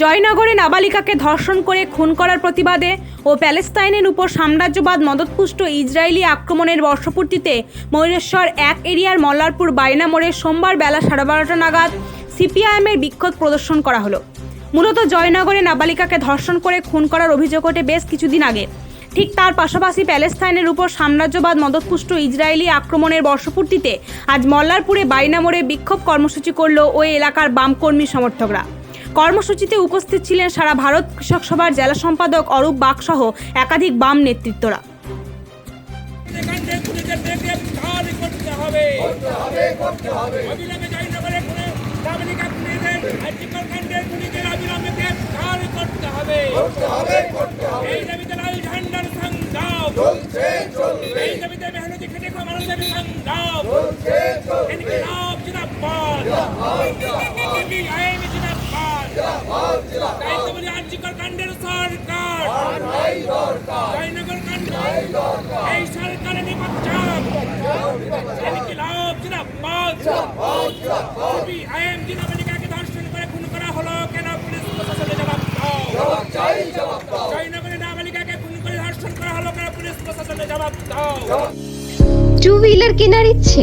জয়নগরে নাবালিকাকে ধর্ষণ করে খুন করার প্রতিবাদে ও প্যালেস্তাইনের উপর সাম্রাজ্যবাদ মদতপুষ্ট ইসরায়েলি আক্রমণের বর্ষপূর্তিতে ময়ূরেশ্বর এক এরিয়ার মল্লারপুর বাইনা মোড়ে সোমবার বেলা সাড়ে বারোটা নাগাদ সিপিআইএমের বিক্ষোভ প্রদর্শন করা হলো। মূলত জয়নগরে নাবালিকাকে ধর্ষণ করে খুন করার অভিযোগ ওঠে বেশ কিছুদিন আগে। ঠিক তার পাশাপাশি প্যালেস্তাইনের উপর সাম্রাজ্যবাদ মদতপুষ্ট ইসরায়েলি আক্রমণের বর্ষপূর্তিতে আজ মল্লারপুরে বাইনা মোড়ে বিক্ষোভ কর্মসূচি করল ওই এলাকার বামকর্মী সমর্থকরা। কর্মসূচিতে উপস্থিত ছিলেন সারা ভারত কৃষক সভার জেলা সম্পাদক অরূপ বাগসহ একাধিক বাম নেতৃত্বরা। এই দাবিতে লাল ঝান্ডার সংগ্রাম। এই দাবিতে মেহনতি খেটে খাওয়া মানুষের সংগ্রাম। ইনকিলাব জিন্দাবাদ সিপিআইএম জিন্দাবাদ তাই তো বলি আর্যিকর কাণ্ডের সরকার জয়নগর কাণ্ড এই সরকারের নিমজ্জন ইনকিলাব জিন্দাবাদ সিপিআইএম জিন্দাবাদিকাকে ধর্ষণ করে খুন করা হলো কেন পুলিশ প্রশাসনে জবাব দাও জয়নগরে নাবালিকাকে খুন করে ধর্ষণ করা হলো কেন পুলিশ প্রশাসনে জবাব দাও টু হুইলার কেনার ইচ্ছে?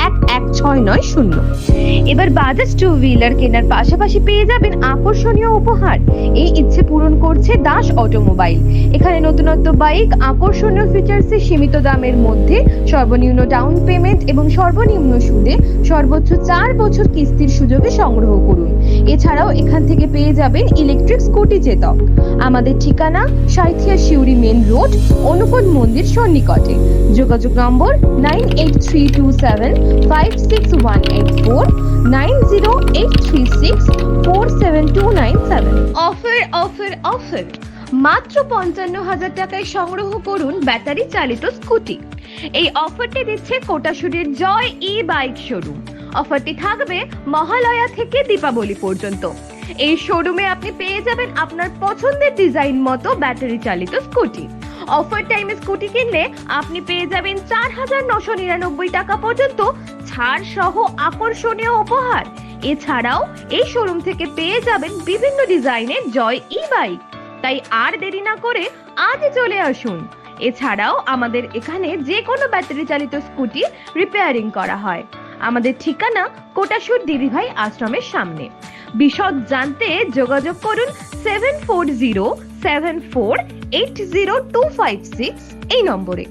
এক এক ছয় নয় শূন্য। এবার বাজাজ টু হুইলার কেনার পাশাপাশি পেয়ে যাবেন আকর্ষণীয় উপহার। এই ইচ্ছে পূরণ করছে দাস অটোমোবাইল। এখানে নতুনত্ব বাইক, আকর্ষণীয় ফিচার্সে সীমিত দামের মধ্যে সর্বনিম্ন ডাউন পেমেন্ট এবং সর্বনিম্ন সুদে সর্বোচ্চ চার বছর কিস্তির সুযোগে সংগ্রহ করুন। এছাড়াও এখান থেকে পেয়ে যাবেন ইলেকট্রিক স্কুটি চেতক আমাদের ঠিকানা সাইথিয়া শিউরি মেন রোড অনুপদ মন্দির সন্নিকটে। যোগাযোগ নম্বর nine eight three two seven five six one eight four, nine zero eight three six four seven two nine seven. Offer offer offer মাত্র পঞ্চান্ন হাজার টাকায় সংগ্রহ করুন ব্যাটারি চালিত স্কুটি। এই অফারটি দিচ্ছে কোটাশুরের জয় ই বাইক শোরুম। অফারটি থাকবে মহালয়া থেকে দীপাবলি পর্যন্ত। এই শোরুমে আপনি পেয়ে যাবেন আপনার পছন্দের ডিজাইন মতো ব্যাটারি চালিত স্কুটি। অফার টাইমে স্কুটি কিনলে আপনি পেয়ে যাবেন চার হাজার নশো নিরানব্বই টাকা পর্যন্ত ছাড় সহ আকর্ষণীয় উপহার। এছাড়াও এই শোরুম থেকে পেয়ে যাবেন বিভিন্ন ডিজাইনের জয় ই বাইক তাই আর দেরি না করে আজই চলে আসুন। এছাড়াও আমাদের এখানে যে কোনো ব্যাটারি চালিত স্কুটি রিপেয়ারিং করা হয়। আমাদের ঠিকানা কোটাসুর দিদিভাই আশ্রমের সামনে। বিশদ জানতে যোগাযোগ করুন seven four zero seven four eight zero two five six এই নম্বরে।